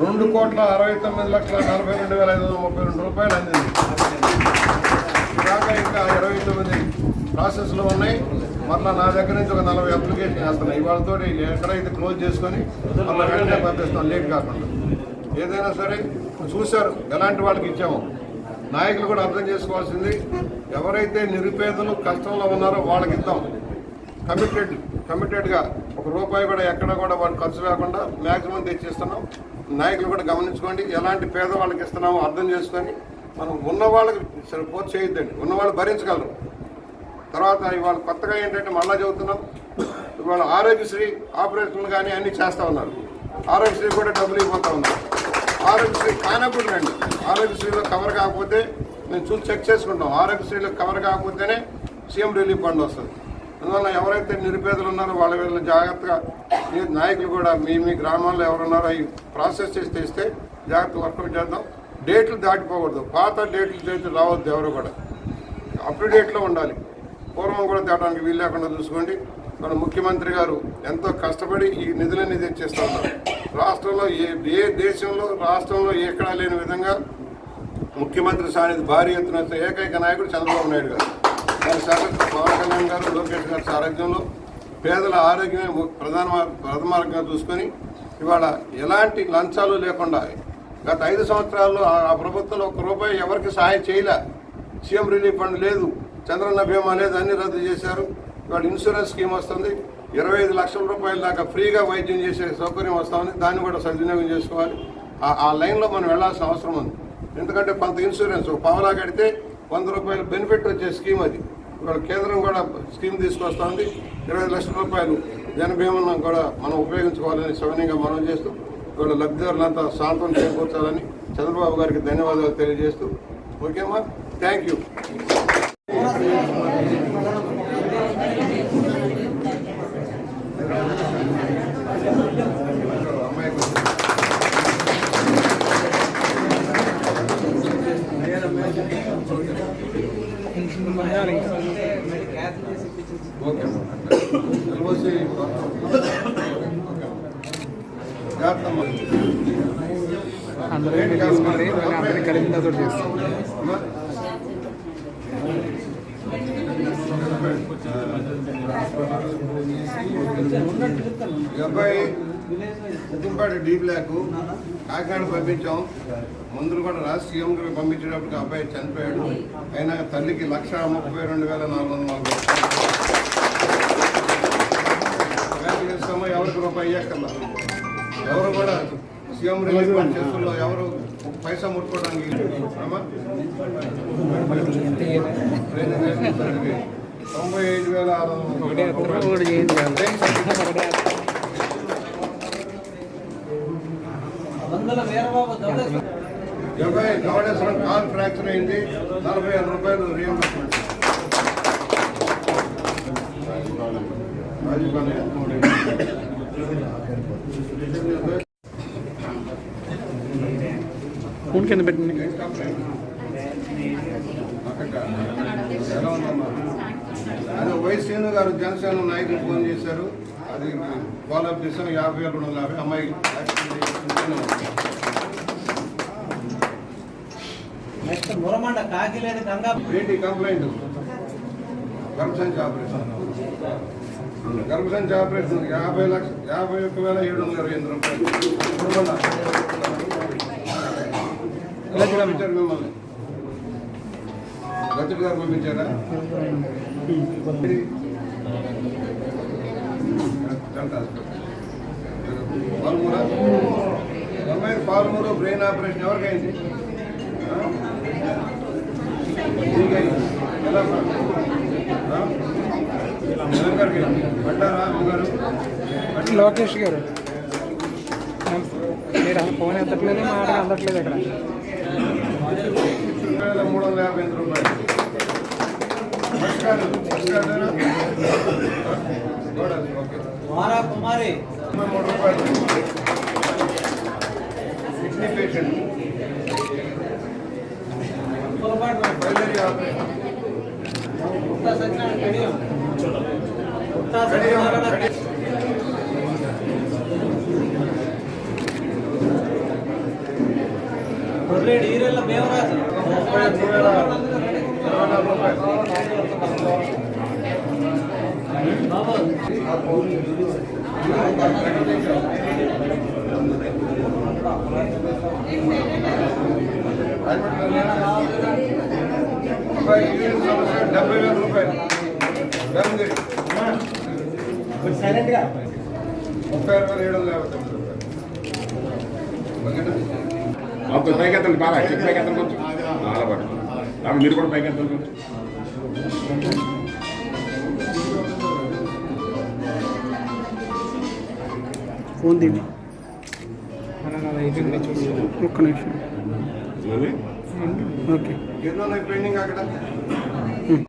రెండు కోట్ల అరవై తొమ్మిది లక్షల నలభై రెండు వేల ఐదు వందల ముప్పై రెండు రూపాయలు అందింది. ఇంకా ఇరవై తొమ్మిది ప్రాసెస్లో ఉన్నాయి. మళ్ళీ నా దగ్గర నుంచి ఒక నలభై అప్లికేషన్ వేస్తున్నాయి ఇవాళతో ఎక్కడైతే క్లోజ్ చేసుకొని మళ్ళీ వెంటనే పంపిస్తాం లేట్ కాకుండా. ఏదైనా సరే చూశారు ఎలాంటి వాళ్ళకి ఇచ్చాము. నాయకులు కూడా అర్థం చేసుకోవాల్సింది ఎవరైతే నిరుపేదలు కష్టంలో ఉన్నారో వాళ్ళకి ఇద్దాం. కమిటెడ్ కమిటెడ్గా ఒక రూపాయి కూడా ఎక్కడ కూడా వాళ్ళు ఖర్చు లేకుండా మ్యాక్సిమం తెచ్చిస్తున్నాం. నాయకులు కూడా గమనించుకోండి ఎలాంటి పేదవాళ్ళకి ఇస్తున్నామో అర్థం చేసుకొని మనం ఉన్న వాళ్ళకి సరిపోతే చేయొద్దండి. ఉన్న వాళ్ళు భరించగలరు. తర్వాత ఇవాళ కొత్తగా ఏంటంటే మళ్ళా చదువుతున్నాం. ఇవాళ ఆరోగ్యశ్రీ ఆపరేషన్లు కానీ అన్ని చేస్తూ ఉన్నారు. ఆరోగ్యశ్రీ కూడా డబ్బులు ఇవ్వతా ఉన్నారు. ఆరోగ్యశ్రీ కానప్పుడు రండి. ఆరోగ్యశ్రీలో కవర్ కాకపోతే మేము చూసి చెక్ చేసుకుంటాం. ఆరోగ్యశ్రీలో కవర్ కాకపోతేనే సీఎం రిలీఫ్ ఫండ్ వస్తుంది. అందువల్ల ఎవరైతే నిరుపేదలు ఉన్నారో వాళ్ళ వీళ్ళని జాగ్రత్తగా మీ నాయకులు కూడా మీ మీ గ్రామాల్లో ఎవరున్నారో అవి ప్రాసెస్ చేసి తెస్తే జాగ్రత్త వర్కౌట్ చేద్దాం. డేట్లు దాటిపోకూడదు. పాత డేట్లు చేసి రావద్దు ఎవరు కూడా. అప్ టు డేట్లో ఉండాలి. పూర్వం కూడా తేవడానికి వీలు లేకుండా చూసుకోండి. మన ముఖ్యమంత్రి గారు ఎంతో కష్టపడి ఈ నిధులన్నీ తెచ్చేస్తూ ఉన్నారు. రాష్ట్రంలో ఏ ఏ దేశంలో రాష్ట్రంలో ఎక్కడా లేని విధంగా ముఖ్యమంత్రి సానిధి భారీ ఎత్తున ఏకైక నాయకుడు చంద్రబాబు నాయుడు గారు. దాని సారథ్యం పవన్ కళ్యాణ్ గారు లోకేష్ గారి సారథ్యంలో పేదల ఆరోగ్యమే ప్రధాన ప్రథమార్గంగా చూసుకొని ఇవాళ ఎలాంటి లంచాలు లేకుండా గత ఐదు సంవత్సరాల్లో ఆ ఆ ప్రభుత్వంలో ఒక్క రూపాయి ఎవరికి సహాయం చేయలే. సీఎం రిలీఫ్ ఫండ్ లేదు. చంద్రన్న బీమా లేదు అన్ని రద్దు చేశారు. ఇవాళ ఇన్సూరెన్స్ స్కీమ్ వస్తుంది. ఇరవై ఐదు లక్షల రూపాయల దాకా ఫ్రీగా వైద్యం చేసే సౌకర్యం వస్తా ఉంది దాన్ని కూడా సద్వినియోగం చేసుకోవాలి. ఆ- లైన్లో మనం వెళ్ళాల్సిన అవసరం ఉంది. ఎందుకంటే కొంత ఇన్సూరెన్స్ ఒక పావలా కడితే వంద రూపాయల బెనిఫిట్ వచ్చే స్కీమ్ అది. ఇవాళ కేంద్రం కూడా స్కీమ్ తీసుకొస్తుంది. ఇరవై లక్షల రూపాయలు జనభీమను కూడా మనం ఉపయోగించుకోవాలని సవనీయంగా మనం చేస్తూ ఇవాళ లబ్ధిదారులంతా శాంతం చేకూర్చాలని చంద్రబాబు గారికి ధన్యవాదాలు తెలియజేస్తూ ఓకేమ్మా థ్యాంక్ యూ అమ్మాయి కొంచెం ఓకే ఎల్ఓసి జాగ్రత్తమ్మ అందరూ తీసుకుని అందరినీ కలిపిన చేస్తాం ఈ అబ్బాయి ముక్కుంపాటి డీ బ్లాక్ కాకినాడ పంపించాం. మందులు కూడా రాసి సీఎం గారు పంపించేటప్పుడు ఆ అబ్బాయి చనిపోయాడు. అయినా తల్లికి లక్ష ముప్పై రెండు వేల నాలుగు వందల నలభై చేస్తామో ఎవరికి రూపాయి ఇయ్యక్కర్లా. ఎవరు కూడా సీఎం రిలీఫ్ ఫండ్ చేతుల్లో ఎవరు పైసా ముట్టుకోవడానికి తొంభై ఐదు వేల ఆరు రూపాయలు. డెబ్బై గౌడేశ్వరం కాల్ ఫ్రాక్చర్ అయింది నలభై ఐదు రూపాయలు ఫోన్ కింద పెట్టింది ఎలా ఉందమ్మా అదే వైసీను గారు జనసేన నాయకులు ఫోన్ చేశారు. అది ఫాలో అప్ చేసాం యాభై వేల రెండు వందల యాభై అమ్మాయి నెక్స్ట్ మురమండ కాకిలేని గంగా. ఏంటి కంప్లైంట్? గర్భసంచి ఆపరేషన్. గర్భసంచి ఆపరేషన్ యాభై లక్ష యాభై ఒక్క వేల ఏడు వందల ఇరవై ఎనిమిది రూపాయలు. మిమ్మల్ని గతుడు గారు పంపించారా పాల్మూరా అమ్మాయి పాల్మూరు బ్రెయిన్ ఆపరేషన్ ఎవరికైంది ఆ? నీకైంది. ఎలా ఆ? ఎవరికైంది? పడ్డారా అమ్మగారు లోకేష్ గారు మీరు అసలు ఫోన్ ఎత్తట్లేదు మాట అందట్లేదు ఇక్కడ వేల మూడు వందల యాభై ఎనిమిది రూపాయలు ಕುಮಾರ ಕುಮಾರಿ ಮೂರು ರೂಪಾಯಿ ಸಿಗ್ನಿಫಿಕೇಷನ್ ಕೊಡ್ರೇಡ್ ಈರೆಲ್ಲ ಬೇವರಾಜ್ డెబ్బై వేల రూపాయలు ముప్పై ఆరు వేల ఏడు వందల యాభై తొమ్మిది రూపాయలు పైకి అతను బాగా చెప్పి పైకి అతను కొంచెం అలా రాము, మీరు కూడా పైకి కొంచెం ఫోన్ తీయండి ఒక్క నిమిషం. ఓకే. ఎన్నో పెండింగ్ అక్కడ.